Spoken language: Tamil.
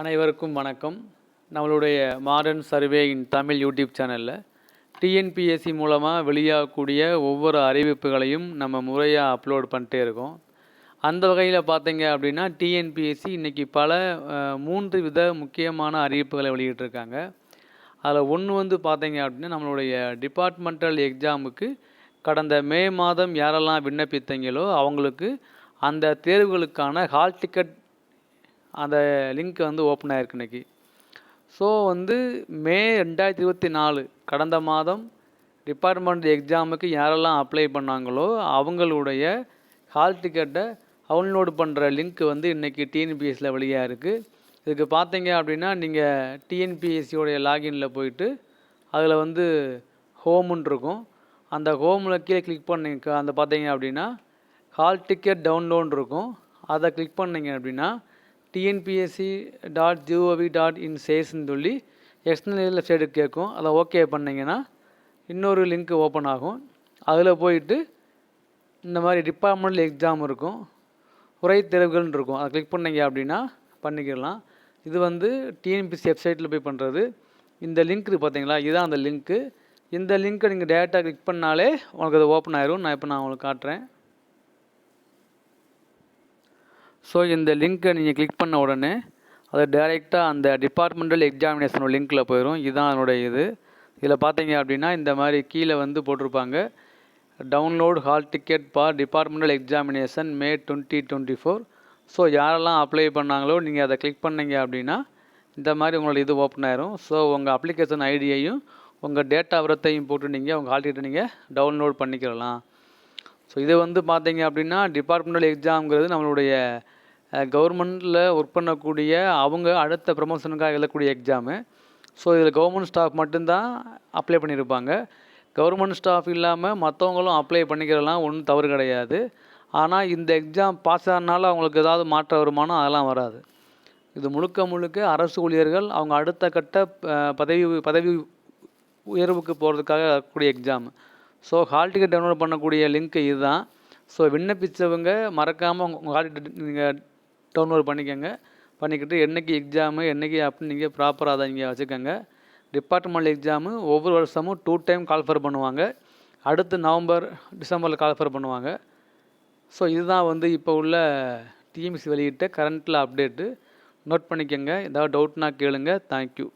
அனைவருக்கும் வணக்கம். நம்மளுடைய modern survey in Tamil YouTube சேனலில் டிஎன்பிஎஸ்சி மூலமாக வெளியாகக்கூடிய ஒவ்வொரு அறிவிப்புகளையும் நம்ம முறையாக அப்லோட் பண்ணிட்டே இருக்கோம். அந்த வகையில் பார்த்தீங்க அப்படின்னா டிஎன்பிஎஸ்சி இன்றைக்கி பல மூன்று வித முக்கியமான அறிவிப்புகளை வெளியிட்டிருக்காங்க. அதில் ஒன்று வந்து பார்த்தீங்க அப்படின்னா நம்மளுடைய டிபார்ட்மெண்டல் எக்ஸாமுக்கு கடந்த மே மாதம் யாரெல்லாம் விண்ணப்பித்தீங்களோ அவங்களுக்கு அந்த தேர்வுகளுக்கான ஹால் டிக்கெட் அந்த லிங்க் வந்து ஓப்பன் ஆயிருக்கு இன்றைக்கி ஸோ வந்து மே ரெண்டாயிரத்தி இருபத்தி நாலு கடந்த மாதம் டிபார்ட்மெண்ட் எக்ஸாமுக்கு யாரெல்லாம் அப்ளை பண்ணாங்களோ அவங்களுடைய ஹால் டிக்கெட்டை டவுன்லோடு பண்ணுற லிங்க் வந்து இன்றைக்கி டிஎன்பிஎஸ்சியில் வெளியாக இருக்குது இதுக்கு பார்த்தீங்க அப்படின்னா நீங்கள் டிஎன்பிஎஸ்சியோடைய லாகின்ல போயிட்டு அதில் வந்து ஹோமுன்னு இருக்கும். அந்த ஹோமில் கீழே கிளிக் பண்ணிங்க அந்த பார்த்தீங்க அப்படின்னா ஹால் டிக்கெட் டவுன்லோடு இருக்கும். அதை கிளிக் பண்ணீங்க அப்படின்னா TNPSC dot gov dot in சேஸ்ன்னு சொல்லி எக்ஸ்டர்னல் லெஃப்ட் சைடு கேட்கும். அதை ஓகே பண்ணிங்கன்னா இன்னொரு லிங்க் ஓப்பன் ஆகும். அதில் போயிட்டு இந்த மாதிரி டிபார்ட்மெண்டல் எக்ஸாம் இருக்கும். உரை தேர்வுகள்னு இருக்கும். அதை கிளிக் பண்ணீங்க அப்படின்னா பண்ணிக்கிடலாம் இது வந்து டிஎன்பிசி வெப்சைட்டில் போய் பண்ணுறது இந்த லிங்க் இருக்குது பார்த்தீங்களா இதுதான் அந்த லிங்க்கு இந்த லிங்க்கை நீங்கள் டேரெக்டாக கிளிக் பண்ணாலே உங்களுக்கு அது ஓப்பன் ஆயிரும். நான் இப்போ நான் உங்களுக்கு காட்டுறேன். ஸோ இந்த லிங்க்கை நீங்கள் கிளிக் பண்ண உடனே அது டைரெக்டாக அந்த டிபார்ட்மெண்டல் எக்ஸாமினேஷனோட லிங்க்கில் போயிடும் இதுதான் அதனுடைய இது. இதில் பார்த்தீங்க அப்படின்னா இந்த மாதிரி கீழே வந்து போட்டிருப்பாங்க. Download hall ticket for departmental examination May twenty twenty four so யாரெல்லாம் அப்ளை பண்ணாங்களோ நீங்கள் அதை கிளிக் பண்ணீங்க அப்படின்னா இந்த மாதிரி உங்களோட இது ஓப்பன் ஆயிரும். ஸோ உங்கள் அப்ளிகேஷன் ஐடியையும் உங்கள் டேட்டா விரத்தையும் போட்டு நீங்கள் உங்கள் ஹால் டிக்கெட்டை நீங்கள் டவுன்லோட் பண்ணிக்கலாம் ஸோ இது வந்து பார்த்தீங்க அப்படின்னா டிபார்ட்மெண்டல் எக்ஸாம்ங்கிறது நம்மளுடைய கவர்மெண்ட்டில் ஒர்க் பண்ணக்கூடிய அவங்க அடுத்த ப்ரமோஷனுக்காக எழுதக்கூடிய எக்ஸாமு ஸோ இதில் கவர்மெண்ட் ஸ்டாஃப் மட்டும்தான் அப்ளை பண்ணியிருப்பாங்க கவர்மெண்ட் ஸ்டாஃப் இல்லாமல் மற்றவங்களும் அப்ளை பண்ணிக்கிறலாம் ஒன்றும் தவறு கிடையாது. ஆனால் இந்த எக்ஸாம் பாஸ் ஆனால அவங்களுக்கு ஏதாவது மாற்ற வருமானம் அதெல்லாம் வராது. இது முழுக்க முழுக்க அரசு ஊழியர்கள் அவங்க அடுத்த கட்ட பதவி பதவி உயர்வுக்கு போகிறதுக்காக இருக்கக்கூடிய exam so hall ticket download பண்ணக்கூடிய லிங்க் இதுதான். ஸோ விண்ணப்பித்தவங்க மறக்காமல் உங்கள் உங்கள் ஹால் டிக்கெட் நீங்கள் டவுன்லோட் பண்ணிக்கோங்க. பண்ணிக்கிட்டு என்னைக்கு எக்ஸாமு என்னைக்கு அப்படின்னு நீங்கள் ப்ராப்பராக அதை நீங்கள் வச்சுக்கோங்க. டிபார்ட்மெண்டல் எக்ஸாமு ஒவ்வொரு வருஷமும் டூ டைம் கால்ஃபர் பண்ணுவாங்க. அடுத்து நவம்பர் டிசம்பரில் கால்ஃபர் பண்ணுவாங்க. ஸோ இதுதான் வந்து இப்போ உள்ள டிஎம்சி வெளியிட்ட கரண்ட்டில் அப்டேட்டு நோட் பண்ணிக்கோங்க. ஏதாவது டவுட்னா கேளுங்க. தேங்க்யூ